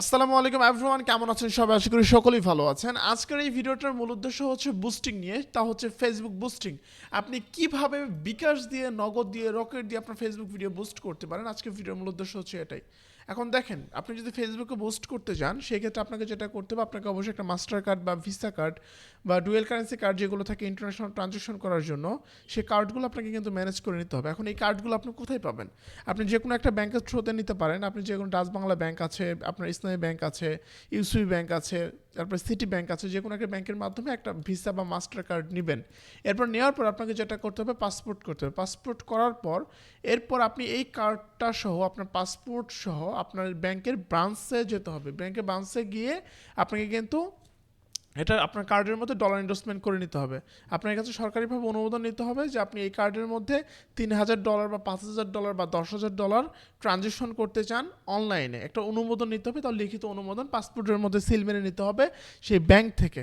আসসালামু আলাইকুম এভরিওয়ান কেমন আছেন সবাই? আশা করি সকলেই ভালো আছেন। আজকের এই ভিডিওটার মূল উদ্দেশ্য হচ্ছে বুস্টিং নিয়ে, তা হচ্ছে ফেসবুক বুস্টিং আপনি কীভাবে বিকাশ দিয়ে, নগদ দিয়ে, রকেট দিয়ে আপনার ফেসবুক ভিডিও বুস্ট করতে পারেন? আজকের ভিডিওর মূল উদ্দেশ্য হচ্ছে এটাই। এখন দেখেন, আপনি যদি ফেসবুকে বুস্ট করতে যান, সেক্ষেত্রে আপনাকে যেটা করতে হবে, আপনাকে অবশ্যই একটা মাস্টার কার্ড বা ভিসা কার্ড বা ডুয়েল কারেন্সি কার্ড যেগুলো থাকে ইন্টারন্যাশনাল ট্রানজ্যাকশন করার জন্য সেই কার্ডগুলো আপনাকে কিন্তু ম্যানেজ করে নিতে হবে। এখন এই কার্ডগুলো আপনি কোথায় পাবেন? আপনি যে কোনো একটা ব্যাংকের থ্রুতে নিতে পারেন। আপনি যে কোনো ডাচ বাংলা ব্যাংক আছে, আপনার ইসলামী ব্যাংক আছে ইউসিবি ব্যাংক আছে, তারপর সিটি ব্যাংক আছে যে কোনো একটা ব্যাংকের মাধ্যমে একটা ভিসা বা মাস্টার কার্ড নেবেন। এরপর নেওয়ার পর আপনাকে যেটা করতে হবে পাসপোর্ট করতে হবে। পাসপোর্ট করার পর, এরপর আপনি এই কার্ডটা সহ, আপনার পাসপোর্ট সহ আপনার ব্যাংকের ব্রাঞ্চে যেতে হবে। ব্যাংকের ব্রাঞ্চে গিয়ে আপনাকে কিন্তু এটা আপনার কার্ডের মধ্যে ডলার ইনভেস্টমেন্ট করে নিতে হবে। আপনার কাছে সরকারিভাবে অনুমোদন নিতে হবে যে আপনি এই কার্ডের মধ্যে তিন হাজার ডলার বা পাঁচ হাজার ডলার বা দশ হাজার ডলার ট্রানজেকশন করতে চান অনলাইনে একটা অনুমোদন নিতে হবে তার লিখিত অনুমোদন পাসপোর্টের মধ্যে সিল মেরে নিতে হবে সেই ব্যাংক থেকে।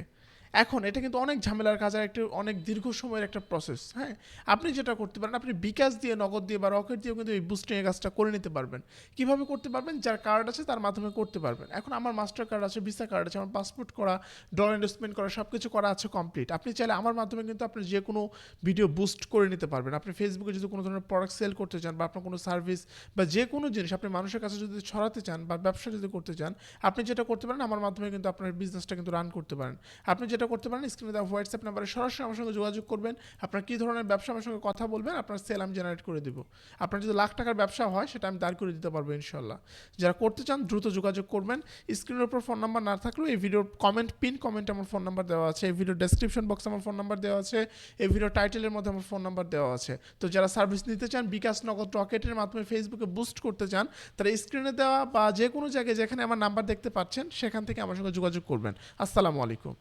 এখন এটা কিন্তু অনেক ঝামেলার কাজ আর একটি অনেক দীর্ঘ সময়ের একটা প্রসেস হ্যাঁ? আপনি যেটা করতে পারেন, আপনি বিকাশ দিয়ে, নগদ দিয়ে বা রকেট দিয়েও কিন্তু এই বুস্টিং এর কাজটা করে নিতে পারবেন। কীভাবে করতে পারবেন? যার কার্ড আছে তার মাধ্যমে করতে পারবেন। এখন আমার মাস্টার কার্ড আছে ভিসা কার্ড আছে, আমার পাসপোর্ট করা ডলার ইনভেস্টমেন্ট করা সব কিছু করা আছে কমপ্লিট আপনি চাইলে আমার মাধ্যমে কিন্তু আপনি যে কোনো ভিডিও বুস্ট করে নিতে পারবেন। আপনি ফেসবুকে যদি কোনো ধরনের প্রোডাক্ট সেল করতে চান বা আপনার কোনো সার্ভিস বা যে কোনো জিনিস আপনি মানুষের কাছে যদি ছড়াতে চান বা ব্যবসা যদি করতে চান, আপনি যেটা করতে পারেন, আমার মাধ্যমে কিন্তু আপনার বিজনেসটা কিন্তু রান করতে পারেন। আপনি যেটা করতে পারেন স্ক্রিনে দেওয়া হোয়াটসঅ্যাপ নাম্বারে সরাসরি আমার সঙ্গে যোগাযোগ করবেন। আপনার কী ধরনের ব্যবসা আমার সঙ্গে কথা বলবেন, আপনার সেল আমি জেনারেট করে দেবো। আপনার যদি লাখ টাকার ব্যবসা হয়, সেটা আমি দাঁড় করে দিতে পারব ইনশাল্লাহ। যারা করতে চান, দ্রুত যোগাযোগ করবেন। স্ক্রিনের উপর ফোন নাম্বার না থাকলেও এই ভিডিওর কমেন্ট পিন কমেন্টে আমার ফোন নাম্বার দেওয়া আছে। এই ভিডিও ডেসক্রিপশন বক্সে আমার ফোন নাম্বার দেওয়া আছে। এই ভিডিও টাইটেলের মধ্যে আমার ফোন নাম্বার দেওয়া আছে। তো যারা সার্ভিস নিতে চান, বিকাশ নগদ রকেটের মাধ্যমে ফেসবুকে বুস্ট করতে চান, তারা স্ক্রিনে দেওয়া বা যে কোনো জায়গায় যেখানে আমার নাম্বার দেখতে পাচ্ছেন, সেখান থেকে আমার সঙ্গে যোগাযোগ করবেন। আসসালামু আলাইকুম।